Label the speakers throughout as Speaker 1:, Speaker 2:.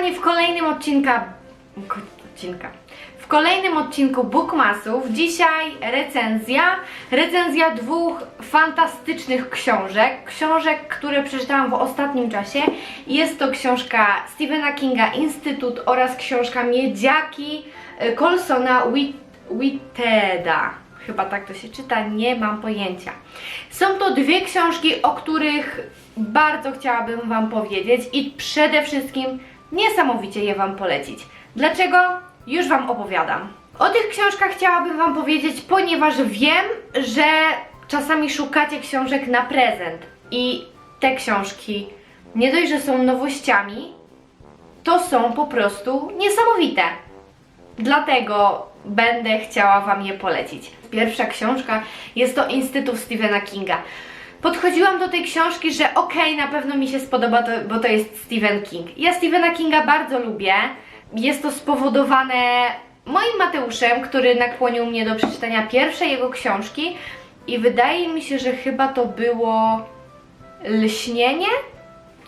Speaker 1: kochani, w kolejnym odcinka... odcinka. W kolejnym odcinku Bookmasów dzisiaj recenzja. Recenzja dwóch fantastycznych książek. Książek, które przeczytałam w ostatnim czasie. Jest to książka Stephena Kinga Instytut oraz książka Miedziaki y, Colsona Whitteda. Chyba tak to się czyta, nie mam pojęcia. Są to dwie książki, o których bardzo chciałabym Wam powiedzieć i przede wszystkim niesamowicie je Wam polecić. Dlaczego? Już Wam opowiadam. O tych książkach chciałabym Wam powiedzieć, ponieważ wiem, że czasami szukacie książek na prezent i te książki nie dość, że są nowościami, to są po prostu niesamowite. Dlatego będę chciała Wam je polecić. Pierwsza książka jest to Instytut Stephena Kinga. Podchodziłam do tej książki, że okej, na pewno mi się spodoba, to, bo to jest Stephen King. Ja Stephena Kinga bardzo lubię. Jest to spowodowane moim Mateuszem, który nakłonił mnie do przeczytania pierwszej jego książki i wydaje mi się, że chyba to było Lśnienie?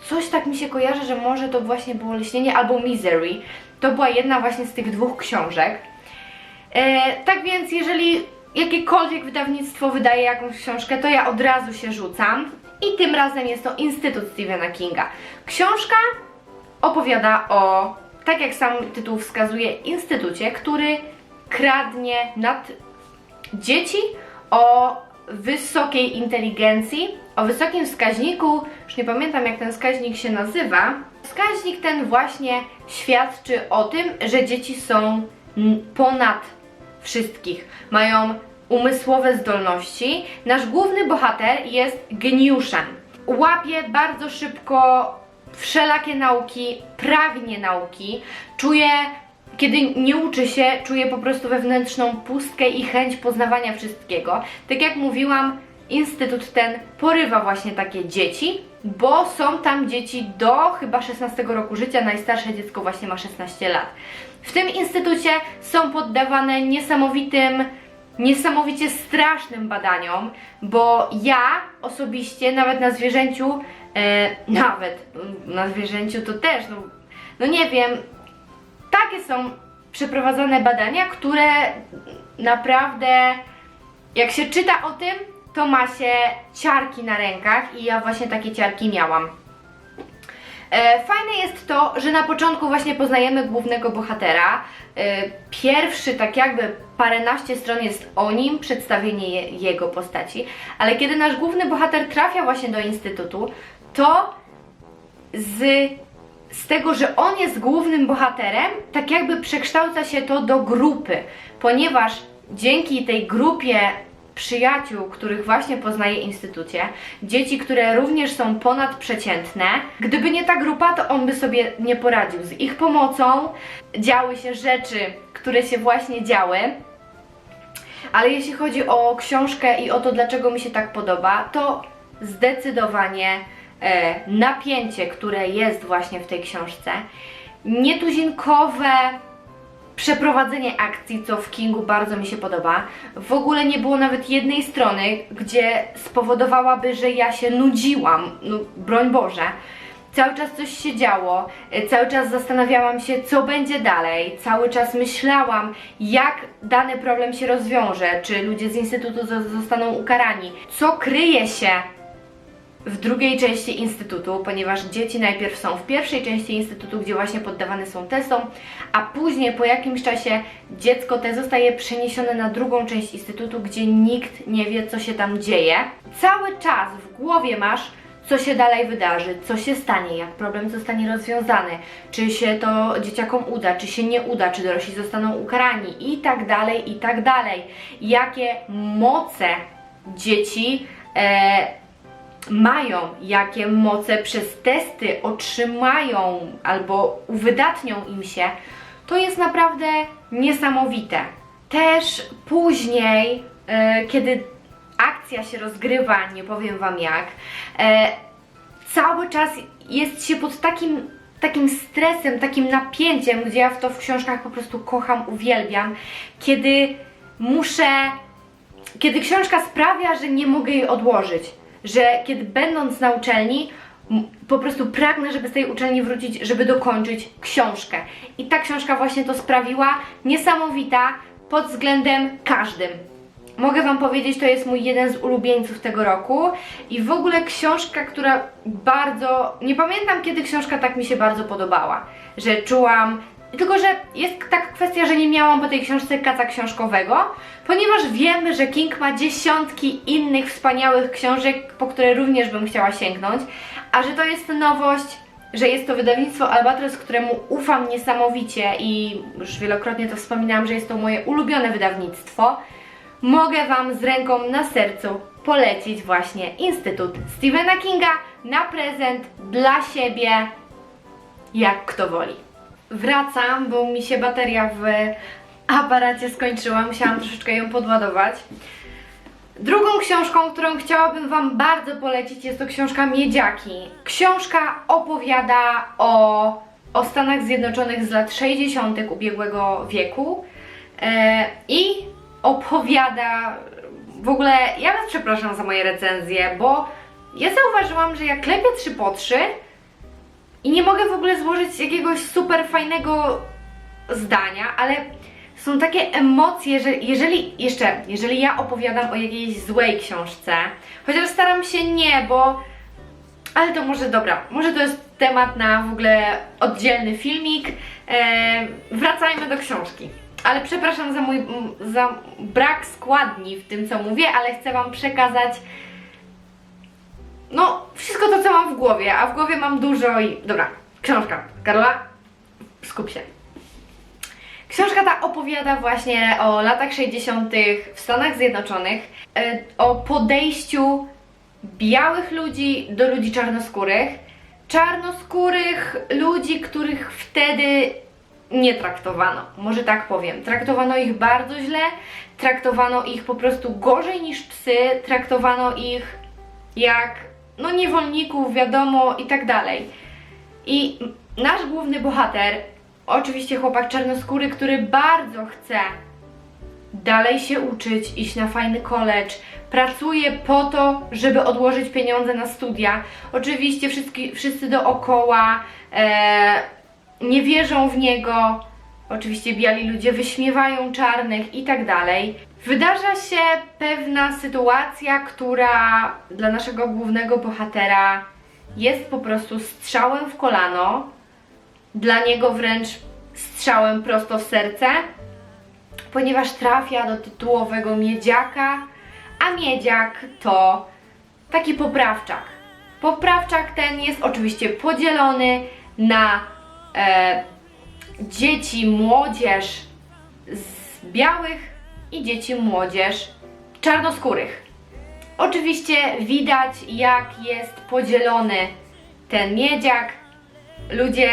Speaker 1: Coś tak mi się kojarzy, że może to właśnie było Lśnienie albo Misery. To była jedna właśnie z tych dwóch książek. E, tak więc, jeżeli jakiekolwiek wydawnictwo wydaje jakąś książkę, to ja od razu się rzucam. I tym razem jest to Instytut Stephena Kinga. Książka opowiada o, tak jak sam tytuł wskazuje, instytucie, który kradnie nad dzieci o wysokiej inteligencji, o wysokim wskaźniku, już nie pamiętam jak ten wskaźnik się nazywa. Wskaźnik ten właśnie świadczy o tym, że dzieci są ponad wszystkich. Mają umysłowe zdolności. Nasz główny bohater jest geniuszem. Łapie bardzo szybko wszelakie nauki, pragnie nauki, czuje, kiedy nie uczy się, czuje po prostu wewnętrzną pustkę i chęć poznawania wszystkiego. Tak jak mówiłam, instytut ten porywa właśnie takie dzieci, bo są tam dzieci do chyba 16 roku życia, najstarsze dziecko właśnie ma 16 lat. W tym instytucie są poddawane niesamowitym niesamowicie strasznym badaniom, bo ja osobiście nawet na zwierzęciu, e, nawet mm, na zwierzęciu to też, no, no nie wiem, takie są przeprowadzane badania, które naprawdę jak się czyta o tym, to ma się ciarki na rękach i ja właśnie takie ciarki miałam. E, Fajne jest to, że na początku właśnie poznajemy głównego bohatera. E, Pierwszy, tak jakby paręnaście stron jest o nim, przedstawienie je, jego postaci, ale kiedy nasz główny bohater trafia właśnie do instytutu, to z, z tego, że on jest głównym bohaterem, tak jakby przekształca się to do grupy, ponieważ dzięki tej grupie przyjaciół, których właśnie poznaje w instytucie, dzieci, które również są ponadprzeciętne, gdyby nie ta grupa, to on by sobie nie poradził. Z ich pomocą działy się rzeczy, które się właśnie działy. Ale jeśli chodzi o książkę i o to, dlaczego mi się tak podoba, to zdecydowanie e, napięcie, które jest właśnie w tej książce, nietuzinkowe przeprowadzenie akcji, co w Kingu bardzo mi się podoba. W ogóle nie było nawet jednej strony, gdzie spowodowałaby, że ja się nudziłam. No, broń Boże. Cały czas coś się działo, e, cały czas zastanawiałam się, co będzie dalej, cały czas myślałam, jak dany problem się rozwiąże, czy ludzie z Instytutu zo- zostaną ukarani, co kryje się w drugiej części Instytutu, ponieważ dzieci najpierw są w pierwszej części Instytutu, gdzie właśnie poddawane są testom, a później po jakimś czasie dziecko te zostaje przeniesione na drugą część Instytutu, gdzie nikt nie wie, co się tam dzieje. Cały czas w głowie masz, co się dalej wydarzy, co się stanie, jak problem zostanie rozwiązany, czy się to dzieciakom uda, czy się nie uda, czy dorośli zostaną ukarani i tak dalej, i tak dalej. Jakie moce dzieci e, mają, jakie moce przez testy otrzymają albo uwydatnią im się, to jest naprawdę niesamowite. Też później, e, kiedy akcja się rozgrywa, nie powiem Wam jak, e, cały czas jest się pod takim, takim stresem, takim napięciem, gdzie ja w to w książkach po prostu kocham, uwielbiam, kiedy muszę kiedy książka sprawia, że nie mogę jej odłożyć, że kiedy będąc na uczelni po prostu pragnę, żeby z tej uczelni wrócić, żeby dokończyć książkę. I ta książka właśnie to sprawiła. Niesamowita pod względem każdym. Mogę Wam powiedzieć, to jest mój jeden z ulubieńców tego roku i w ogóle książka, która bardzo. Nie pamiętam, kiedy książka tak mi się bardzo podobała, że czułam. Tylko, że jest taka kwestia, że nie miałam po tej książce kaca książkowego, ponieważ wiem, że King ma dziesiątki innych wspaniałych książek, po które również bym chciała sięgnąć, a że to jest nowość, że jest to wydawnictwo Albatros, któremu ufam niesamowicie i już wielokrotnie to wspominałam, że jest to moje ulubione wydawnictwo, mogę Wam z ręką na sercu polecić właśnie Instytut Stephena Kinga na prezent dla siebie, jak kto woli. Wracam, bo mi się bateria w aparacie skończyła, musiałam troszeczkę ją podładować. Drugą książką, którą chciałabym Wam bardzo polecić, jest to książka Miedziaki. Książka opowiada o, o Stanach Zjednoczonych z lat 60. ubiegłego wieku e, i opowiada. W ogóle ja Was przepraszam za moje recenzje, bo ja zauważyłam, że ja klepię 3 po 3 i nie mogę w ogóle złożyć jakiegoś super fajnego zdania, ale są takie emocje, że jeżeli, jeszcze, jeżeli ja opowiadam o jakiejś złej książce, chociaż staram się nie, bo, ale to może, dobra, może to jest temat na w ogóle oddzielny filmik, e, wracajmy do książki. Ale przepraszam za mój, za brak składni w tym, co mówię, ale chcę Wam przekazać no, wszystko to, co mam w głowie, a w głowie mam dużo i... Dobra, książka. Karola, skup się. Książka ta opowiada właśnie o latach 60. w Stanach Zjednoczonych, e, o podejściu białych ludzi do ludzi czarnoskórych, czarnoskórych ludzi, których wtedy nie traktowano, może tak powiem. Traktowano ich bardzo źle, traktowano ich po prostu gorzej niż psy, traktowano ich jak no niewolników, wiadomo i tak dalej. I nasz główny bohater, oczywiście chłopak czarnoskóry, który bardzo chce dalej się uczyć, iść na fajny college, pracuje po to, żeby odłożyć pieniądze na studia. Oczywiście wszyscy, wszyscy dookoła e, nie wierzą w niego. Oczywiście biali ludzie wyśmiewają czarnych i tak dalej. Wydarza się pewna sytuacja, która dla naszego głównego bohatera jest po prostu strzałem w kolano, dla niego wręcz strzałem prosto w serce, ponieważ trafia do tytułowego miedziaka, a miedziak to taki poprawczak. Poprawczak ten jest oczywiście podzielony na e, dzieci, młodzież z białych i dzieci, młodzież czarnoskórych. Oczywiście widać, jak jest podzielony ten miedziak. Ludzie,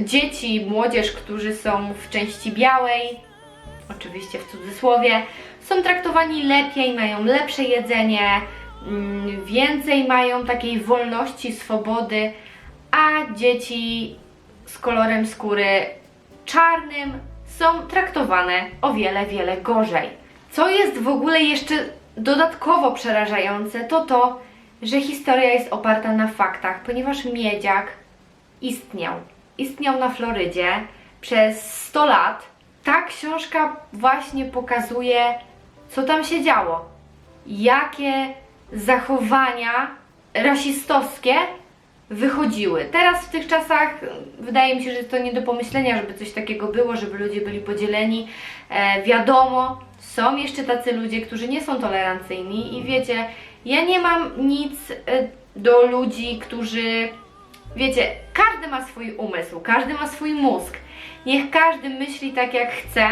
Speaker 1: dzieci, młodzież, którzy są w części białej, oczywiście w cudzysłowie, są traktowani lepiej, mają lepsze jedzenie, mm, więcej mają takiej wolności, swobody, a dzieci z kolorem skóry czarnym są traktowane o wiele, wiele gorzej. Co jest w ogóle jeszcze dodatkowo przerażające, to to, że historia jest oparta na faktach, ponieważ miedziak istniał. Istniał na Florydzie przez 100 lat. Ta książka właśnie pokazuje, co tam się działo. Jakie zachowania rasistowskie wychodziły. Teraz w tych czasach y, wydaje mi się, że to nie do pomyślenia, żeby coś takiego było, żeby ludzie byli podzieleni. E, wiadomo, są jeszcze tacy ludzie, którzy nie są tolerancyjni i wiecie, ja nie mam nic e, do ludzi, którzy wiecie, każdy ma swój umysł, każdy ma swój mózg. Niech każdy myśli tak jak chce,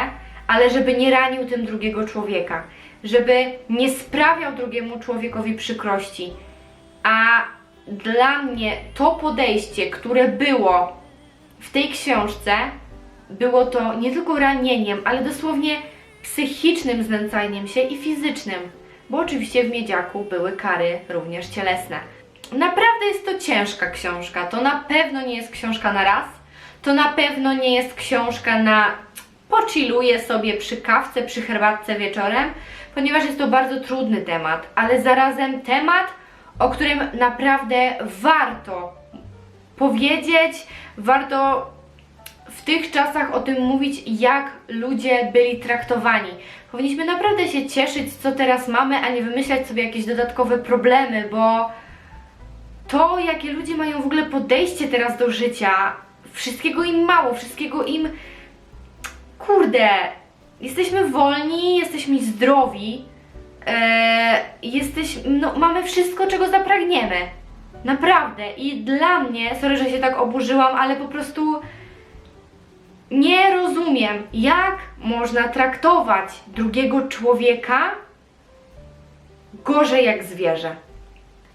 Speaker 1: ale żeby nie ranił tym drugiego człowieka, żeby nie sprawiał drugiemu człowiekowi przykrości. A dla mnie to podejście, które było w tej książce, było to nie tylko ranieniem, ale dosłownie psychicznym znęcaniem się i fizycznym, bo oczywiście w miedziaku były kary również cielesne. Naprawdę jest to ciężka książka. To na pewno nie jest książka na raz. To na pewno nie jest książka na pochilluję sobie przy kawce, przy herbatce wieczorem, ponieważ jest to bardzo trudny temat, ale zarazem temat, o którym naprawdę warto powiedzieć, warto w tych czasach o tym mówić, jak ludzie byli traktowani. Powinniśmy naprawdę się cieszyć, co teraz mamy, a nie wymyślać sobie jakieś dodatkowe problemy, bo to, jakie ludzie mają w ogóle podejście teraz do życia, wszystkiego im mało, wszystkiego im. Kurde, jesteśmy wolni, jesteśmy zdrowi, e, jesteś, no, mamy wszystko, czego zapragniemy. Naprawdę. I dla mnie, sorry, że się tak oburzyłam, ale po prostu nie rozumiem, jak można traktować drugiego człowieka gorzej jak zwierzę.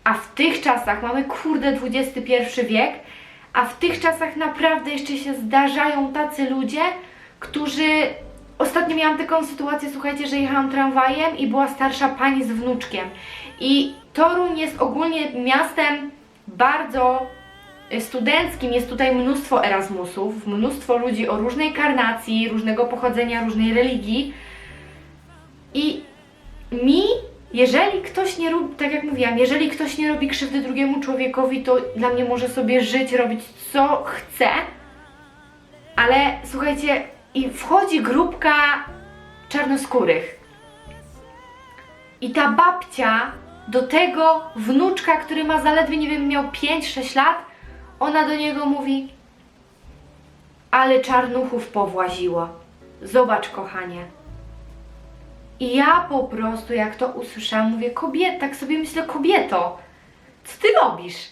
Speaker 1: A w tych czasach, mamy kurde XXI wiek, a w tych czasach naprawdę jeszcze się zdarzają tacy ludzie, którzy. Ostatnio miałam taką sytuację, słuchajcie, że jechałam tramwajem i była starsza pani z wnuczkiem. I Toruń jest ogólnie miastem bardzo y, studenckim, jest tutaj mnóstwo Erasmusów, mnóstwo ludzi o różnej karnacji, różnego pochodzenia, różnej religii. I mi, jeżeli ktoś nie robi, tak jak mówiłam, jeżeli ktoś nie robi krzywdy drugiemu człowiekowi, to dla mnie może sobie żyć, robić co chce, ale słuchajcie, i wchodzi grupka czarnoskórych. I ta babcia do tego wnuczka, który ma zaledwie, nie wiem, miał 5-6 lat, ona do niego mówi: Ale czarnuchów powłaziło. Zobacz, kochanie. I ja po prostu, jak to usłyszałam, mówię: Kobieta, tak sobie myślę, kobieto, co ty robisz?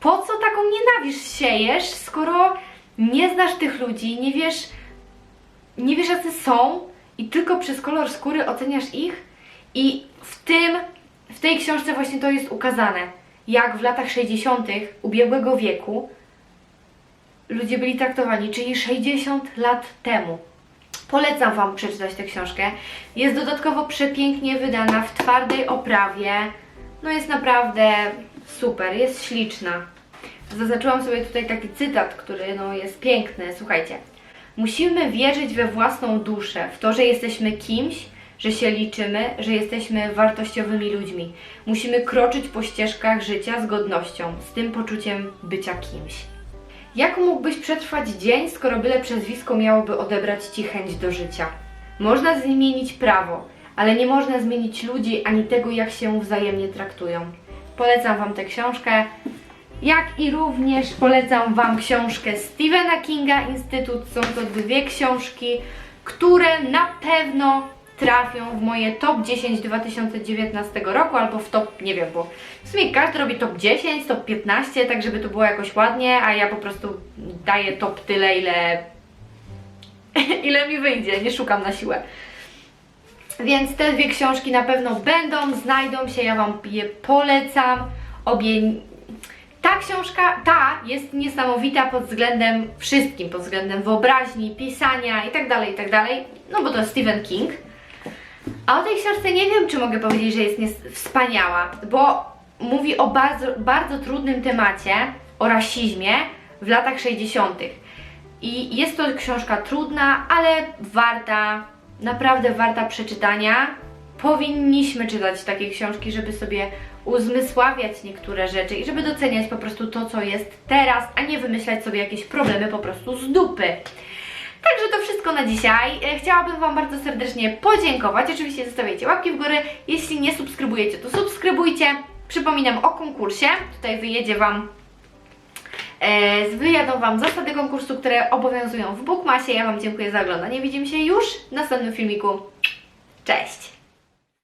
Speaker 1: Po co taką nienawiść siejesz, skoro nie znasz tych ludzi, nie wiesz, nie wiesz jacy są i tylko przez kolor skóry oceniasz ich? I w tym, w tej książce właśnie to jest ukazane, jak w latach 60. ubiegłego wieku ludzie byli traktowani, czyli 60 lat temu. Polecam Wam przeczytać tę książkę. Jest dodatkowo przepięknie wydana w twardej oprawie. No jest naprawdę super, jest śliczna. Zaznaczyłam sobie tutaj taki cytat, który no, jest piękny. Słuchajcie. Musimy wierzyć we własną duszę, w to, że jesteśmy kimś, że się liczymy, że jesteśmy wartościowymi ludźmi. Musimy kroczyć po ścieżkach życia z godnością, z tym poczuciem bycia kimś. Jak mógłbyś przetrwać dzień, skoro byle przezwisko miałoby odebrać ci chęć do życia? Można zmienić prawo, ale nie można zmienić ludzi ani tego, jak się wzajemnie traktują. Polecam Wam tę książkę, jak i również polecam Wam książkę Stephena Kinga Instytut. Są to dwie książki, które na pewno trafią w moje top 10 2019 roku, albo w top, nie wiem, bo w sumie każdy robi top 10, top 15, tak żeby to było jakoś ładnie, a ja po prostu daję top tyle, ile, ile mi wyjdzie, nie szukam na siłę. Więc te dwie książki na pewno będą, znajdą się, ja Wam je polecam. Obie. Ta książka, ta jest niesamowita pod względem wszystkim, pod względem wyobraźni, pisania i tak dalej, i tak. No bo to Stephen King. A o tej książce nie wiem, czy mogę powiedzieć, że jest wspaniała, bo mówi o bardzo, bardzo trudnym temacie, o rasizmie w latach 60. I jest to książka trudna, ale warta, naprawdę warta przeczytania. Powinniśmy czytać takie książki, żeby sobie uzmysławiać niektóre rzeczy i żeby doceniać po prostu to, co jest teraz, a nie wymyślać sobie jakieś problemy po prostu z dupy. Także to wszystko na dzisiaj. E, Chciałabym Wam bardzo serdecznie podziękować. Oczywiście zostawiajcie łapki w górę. Jeśli nie subskrybujecie, to subskrybujcie. Przypominam o konkursie. Tutaj wyjedzie Wam E, wyjadą Wam zasady konkursu, które obowiązują w Bookmasie. Ja Wam dziękuję za oglądanie. Widzimy się już w następnym filmiku. Cześć!